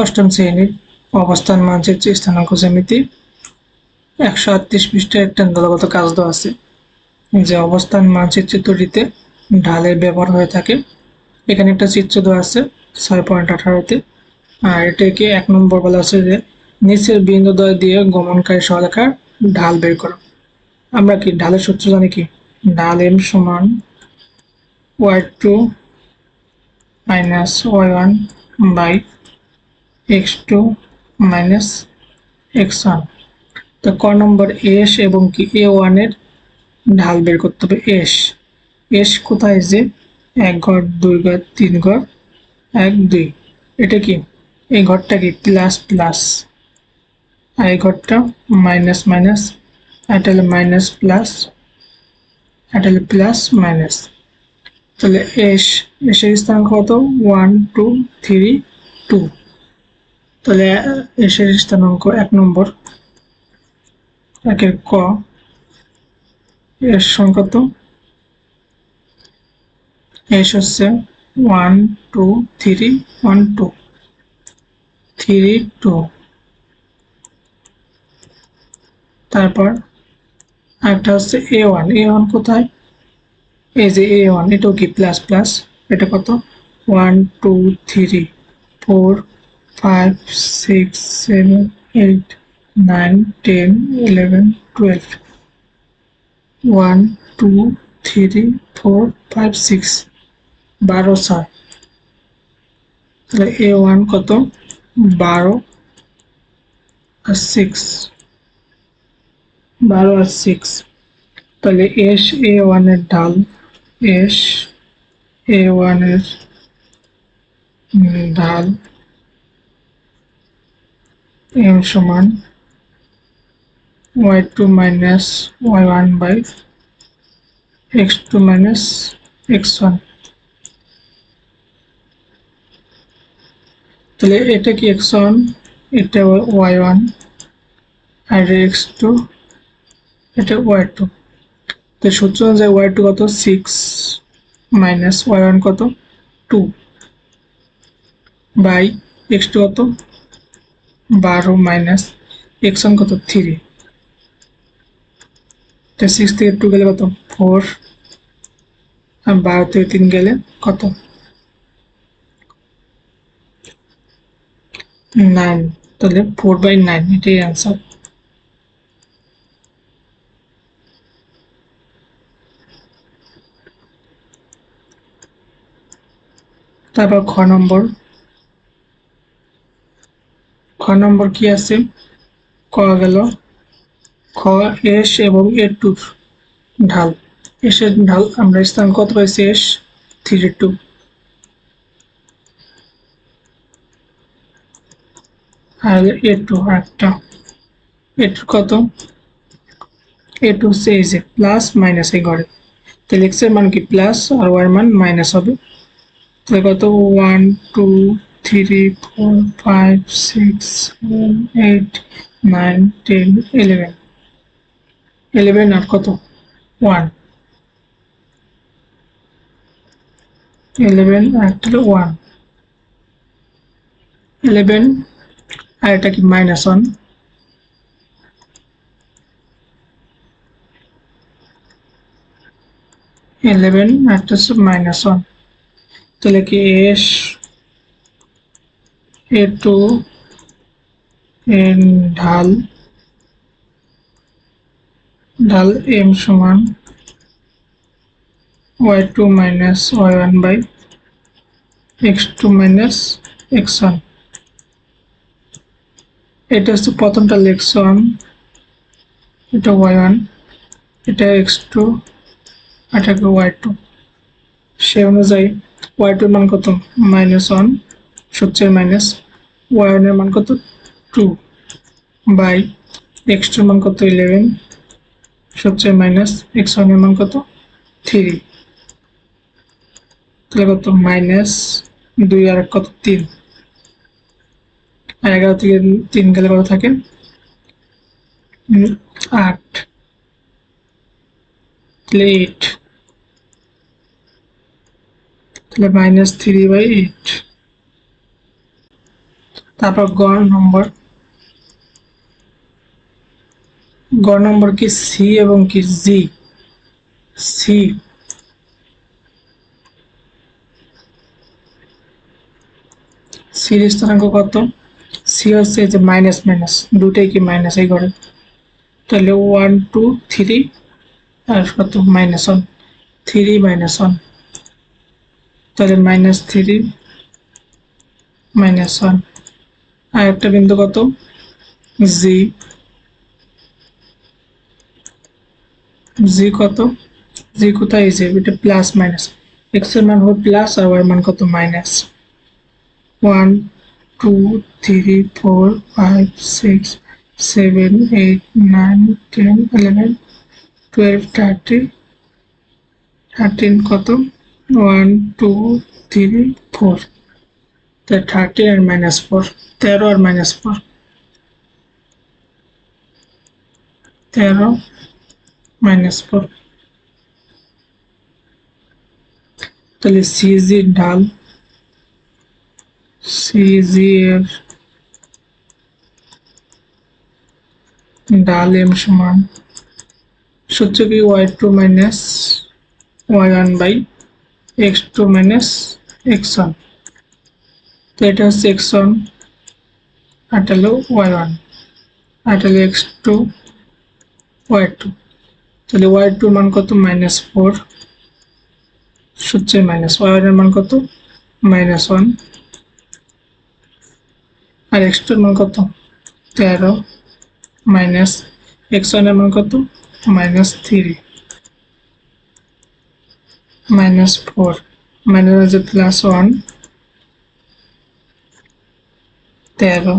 অষ্টম শ্রেণির অবস্থান মানচিত্র স্থানাঙ্ক সমিতি। একশো আটত্রিশ পৃষ্ঠায় একটা দলগত কাজ দেওয়া আছে। যে অবস্থান মানচিত্র তৈরিতে ঢালের ব্যবহার হয়ে থাকে। এখানে একটা চিত্র দেওয়া আছে ছয় পয়েন্ট আঠারোতে। আর এটাকে এক নম্বর বলা আছে যে, নিচের বিন্দুদ্বয় দিয়ে গমনকারী সরলরেখার ঢাল বের করো। আমরা কি ঢালের সূত্র জানি কি? ঢাল এম সমান Y two minus Y one by X two minus X one তো ক নম্বর এস এবং কি এ ওয়ানের ঢাল বের করতে হবে এস এস কোথায় যে? এক ঘর, দুই ঘর, তিন ঘর, এক, দুই। এটা কি? এই ঘরটা কি? প্লাস প্লাস আর এই ঘরটা মাইনাস মাইনাস এটা মাইনাস প্লাস এটা প্লাস মাইনাস তাহলে এস এসের স্থান কত? ওয়ান টু থ্রি টু তাহলে এসের স্থানাঙ্ক এক নম্বর, একের ক, এর সংখ্যা তো এস হচ্ছে one two three one two three two তারপর একটা হচ্ছে এ ওয়ান এ ওয়ান কোথায়? এই যে এ ওয়ান এটাও কি প্লাস প্লাস এটা কত? One two three four five six seven eight nine ten eleven twelve one two three four five six বারো, ছয়। তাহলে এ ওয়ান কত? বারো আর সিক্স বারো আর সিক্স তাহলে এস এ ওয়ানের ঢাল এস এ ওয়ানের ঢাল। এম সমান Y two minus Y by X two minus X one তাহলে এটা কি এক্স ওয়ান এটা ওয়াই ওয়ান আর এক্স এটা ওয়াই টু তো সূত্র অনুযায়ী ওয়াই টু কত? সিক্স মাইনাস ওয়াই কত? টু বাই এক্স টু কত? বারো মাইনাস এক্স ওয়ান কত থ্রি। তো সিক্স থেকে টু গেলে কত? ফোর আর বারো থেকে তিন গেলে কত? নাইন তাহলে ফোর বাই নাইন এটাই অ্যান্সার তারপর খ নম্বর। নম্বর কি আছে? ক গেল। খ, এস এবং এ টুর ঢাল। এসের ঢাল আমরা স্থান কত পাইছি? S, three two. R A two একটা এ টু কত? এ টু হচ্ছে এই যে, প্লাস মাইনাস এই ঘরে। তাহলে এক্সের মান কি? প্লাস আর ওয়াই মান মাইনাস হবে। তাহলে কত? One, two three four five six seven eight nine ten eleven eleven আর কত? ওয়ান ইলেভেন আর একটা হলো ওয়ান ইলেভেন আর এটা কি মাইনাস ওয়ান ইলেভেন একটা হচ্ছে মাইনাস ওয়ান তাহলে কি এস এ টু এন ঢাল ঢাল এম সমান Y two minus Y one by X two minus X one. এটা হচ্ছে প্রথমটা লেক্স ওয়ান এটা ওয়াই ওয়ান, এটা এক্স টু এটাকে ওয়াই টু। সে অনুযায়ী ওয়াই টুর মান কত? মাইনাস ওয়ান সূত্রের মাইনাস ওয়ানের মান কত? টু বাই এক্স টুর মান কত? ইলেভেন সবচেয়ে মাইনাস এক্স ওয়ানের মান কত? থ্রি তাহলে কত? মাইনাস দুই আর এক কত? তিন। এগারো থেকে তিন গেলে কত থাকে? আট। তাহলে এইট তাহলে মাইনাস থ্রি বাই এইট তারপর গ নম্বর। গ নম্বর কি সি এবং কি জি সি সির স্থানাঙ্ক কত? সি হচ্ছে যে মাইনাস মাইনাস দুটাই কি মাইনাস এই ঘরে তাহলে ওয়ান টু থ্রি আর কত? Minus one three minus one তাহলে মাইনাস থ্রি মাইনাস ওয়ান আর একটা বিন্দু কত? জি জি কত? জি কোথায় যে? এটা প্লাস মাইনাস এক্সের মান হবে প্লাস আর ওয়াই মান কত? Minus one two three four five six seven eight nine ten eleven twelve thirty thirteen কত? ওয়ান টু থ্রি ফোর তা থার্টিন আর মাইনাস ফোর তেরো আর মাইনাস ফোর তেরো মাইনাস ফোর তাহলে সিজি ঢাল সিজি এর ডাল এম সমান। সূত্র কি Y two minus Y one by X two minus X one তো এটা হচ্ছে এক্স ওয়ান আর এটা হলো ওয়াই ওয়ান আর এটা হলো এক্স ওয়াই টু তাহলে ওয়াই টু মান কত? মাইনাস ফোর সূত্রে মাইনাস ওয়াই ওয়ানের মান কত? মাইনাস ওয়ান আর এক্স টু এর মান কত? তেরো. মাইনাস এক্স ওয়ানের মান কত? Minus three minus four minus plus one তেরো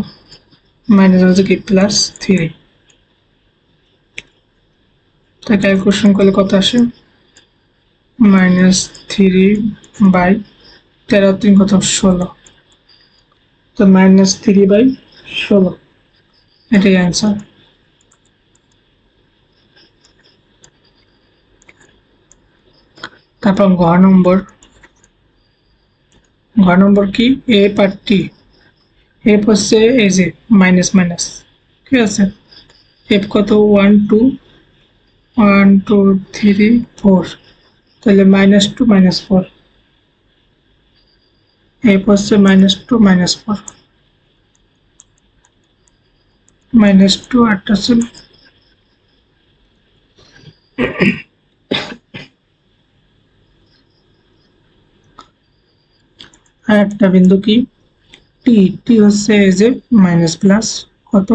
মাইনাস আছে কি? প্লাস থ্রি তা ক্যালকুলেশন করলে কত আসে? মাইনাস থ্রি বাই তেরো তিন কত? ষোলো। তো মাইনাস থ্রি বাই ষোলো। এটাই অ্যান্সার তারপর ঘ নম্বর। ঘ নম্বর কি? এ পার টি এফ হচ্ছে এই যে মাইনাস মাইনাস ঠিক আছে এফ কত one two one two three four তাহলে minus two minus four F হচ্ছে minus two minus four minus two আটটা ছিল আর একটা বিন্দু কি টি টি হচ্ছে এই যে মাইনাস প্লাস কত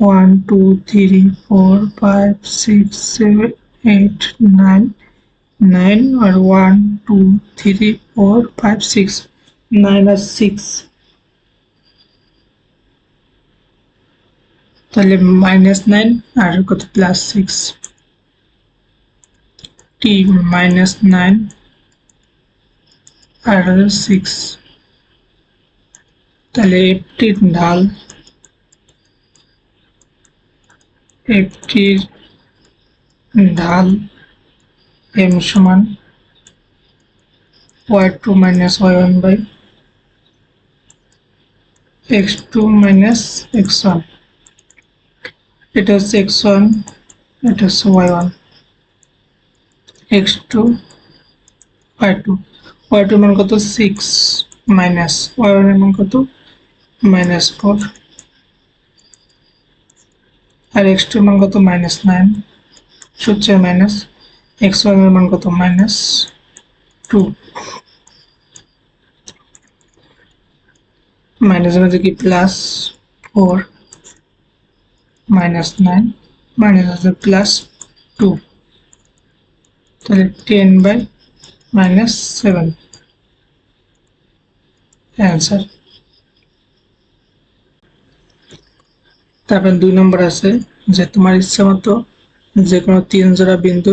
one two three four five six seven eight nine nine আর one two three four five six nine আর সিক্স তাহলে মাইনাস নাইন আর কত plus six T minus nine আর সিক্স তাহলে এফটির ঢাল এফটির ঢাল এম সমান Y two minus Y one by X two minus X one এটা হচ্ছে এক্স ওয়ান এটা হচ্ছে Y one X two Y two Y two মান কত? সিক্স মাইনাস ওয়াই ওয়ান মান কত? মাইনাস ফোর আর এক্স টু মান কত মাইনাস নাইন সূত্রে মাইনাস এক্স ওয়ানের মান কত মাইনাস টু মাইনাস মধ্যে কি plus four minus nine minus আছে প্লাস টু তাহলে ten by minus seven answer তারপর দুই নম্বর আছে যে তোমার ইচ্ছা মতো যে কোনো তিন জোড়া বিন্দু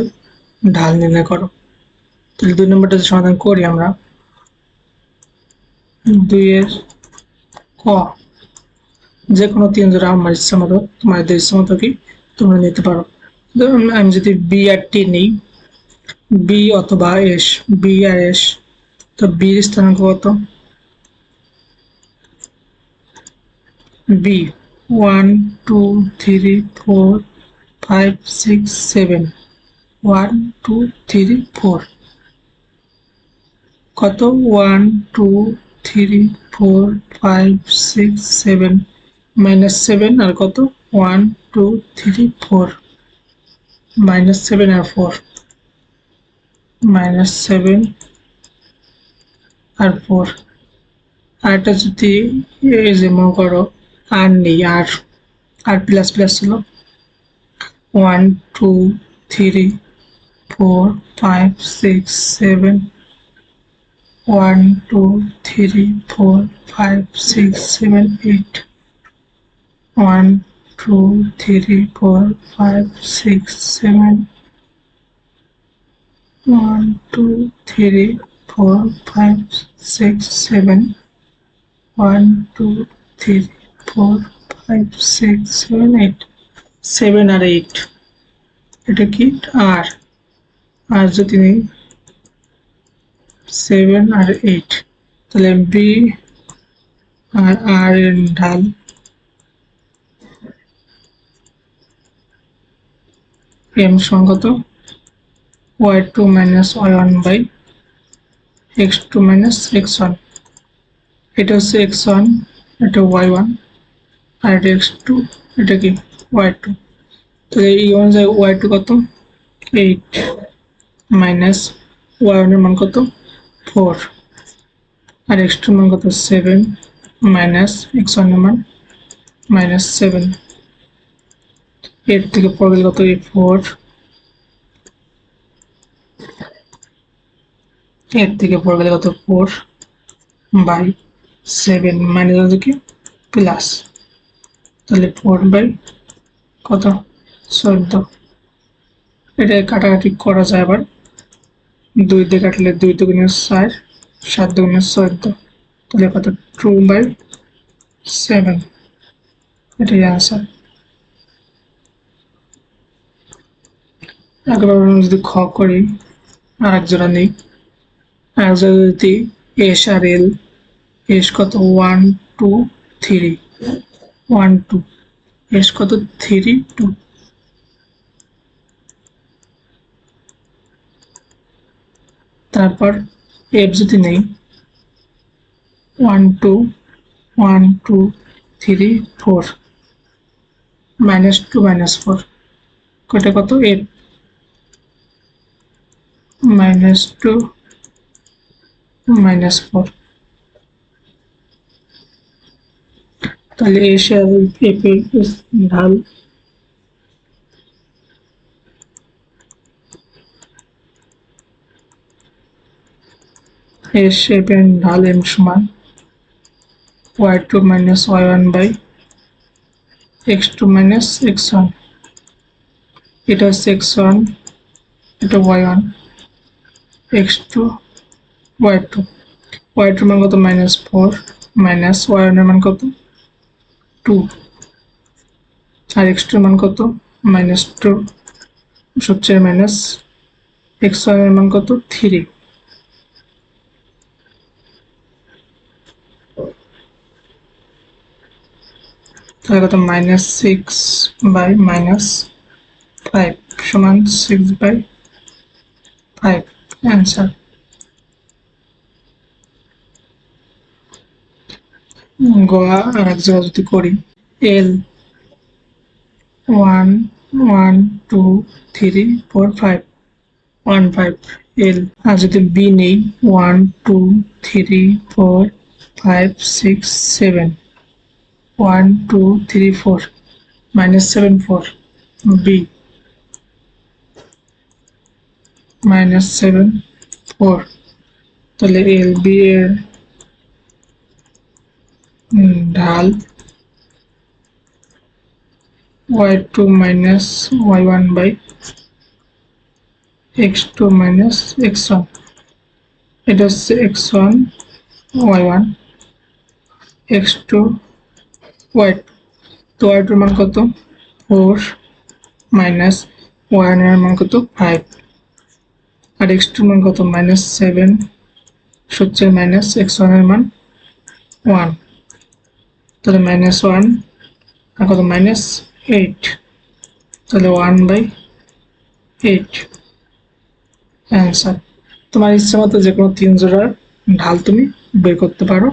ঢাল নির্ণয় করো। তাহলে দুই নম্বরটা সমাধান করি আমরা। দুইয়ের ক যে কোনো তিন জোড়া আমার ইচ্ছা মতো, তোমাদের ইচ্ছা মতো কি তোমরা নিতে পারো। আমি যদি বি আর টি নিই বি অথবা এস বি আর এস তো বির স্থানাঙ্ক কত? B one, two, three, four, five, six, seven. One, two, three, four. কত? One, two, three, four, five, six, seven. Minus seven আর কত? One, two, three, four. Minus seven আর four. Minus seven আর four. আরটা যদি এই যে মনে করো আর নেই, আর আর প্লাস প্লাস ছিল one two three four five six seven one two three four five six seven eight one two three four five six seven one two three four five six seven one two three four five six seven eight seven আর eight এটা কি? আর আর যদি নেই seven আর eight তাহলে B আর আর এর ঢাল। এম সঙ্গত Y two minus Y one by X two minus X one এটা হচ্ছে এক্স ওয়ান এটা ওয়াই ওয়ান আর এটা এক্স টু এটা কি ওয়াই টু তাহলে এই অনুযায়ী ওয়াই টু কত? এইট মাইনাস ওয়াই ওয়ানের মান কত? ফোর আর এক্স টুর মান কত? সেভেন মাইনাস এক্স ওয়ানের মান মাইনাস সেভেন এর থেকে গেলে কত? এই ফোর এর থেকে পড়ে গেলে কত? ফোর বাই সেভেন মাইনাস কি? প্লাস তাহলে ফোর বাই কত? চোদ্দ। এটা কাটাকাটি করা যায় আবার। দুই দিয়ে কাটলে দুই দুগুণে চার, সাত দুগুণে চোদ্দ। তাহলে কত? টু বাই সেভেন এটাই আনসার একবার যদি খ করি আর এক জোড়া নেই। আর এক জোড়া যদি এস আর এল এস কত? One two three one two S কত থ্রি টু তারপর এফ যদি নেই। One two one two three four minus two minus four কটা কত? F minus two minus four তাহলে এসে এফ এর ঢাল। এর শেপ এর ঢাল এম সমান Y two minus Y one by X two minus X one. এটা হচ্ছে এক্স ওয়ান, এটা Y one, X two, Y two. Y টুর মান কত? মাইনাস ফোর, মাইনাস ওয়াই ওয়ানের মান কত? টু আর এক্স টুর মান কত? মাইনাস টু সবচেয়ে মাইনাস এক্স ওয়ানের মান কত? থ্রি তাহলে কত minus six by minus five সমান সিক্স বাই ফাইভ গোয়া এক যদি করি। L one one two three four five one five L আর যদি বি নেই one two three four five six seven one two three four minus seven four B minus seven four তাহলে L B এর ঢাল Y two minus Y one by X two minus X one এটা হচ্ছে X one Y one X two Y তো Y টুর মান কত? Four minus Y ওয়ানের মান কত? ফাইভ আর এক্স টুর মান কত? মাইনাস সেভেন সবচেয়ে মাইনাস এক্স ওয়ানের মান ওয়ান তাহলে মাইনাস ওয়ান আর কত? মাইনাস এইট তাহলে ওয়ান বাই এইট অ্যান্সার তোমার ইচ্ছে মতো যে কোনো তিন জোড়ার ঢাল তুমি বের করতে পারো।